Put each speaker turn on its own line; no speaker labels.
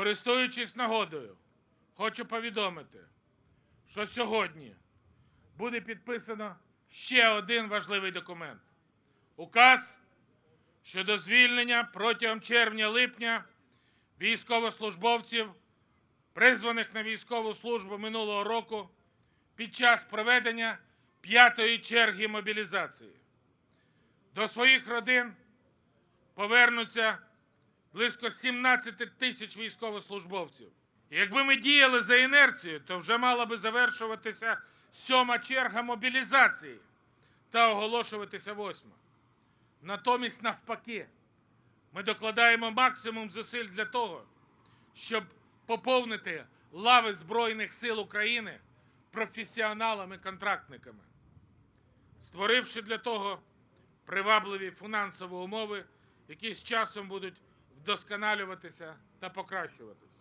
Користуючись нагодою, хочу повідомити, що сьогодні буде підписано ще один важливий документ указ щодо звільнення протягом червня-липня військовослужбовців, призваних на військову службу минулого року під час проведення п'ятої черги мобілізації. До своїх родин повернуться близько 17 тисяч військовослужбовців. І Якби ми діяли за інерцією, то вже мала би завершуватися сьома черга мобілізації та оголошуватися восьма. Натомість, навпаки, ми докладаємо максимум зусиль для того, щоб поповнити лави Збройних сил України професіоналами-контрактниками, створивши для того привабливі фінансові умови, які з часом будуть вдосконалюватися та покращуватися.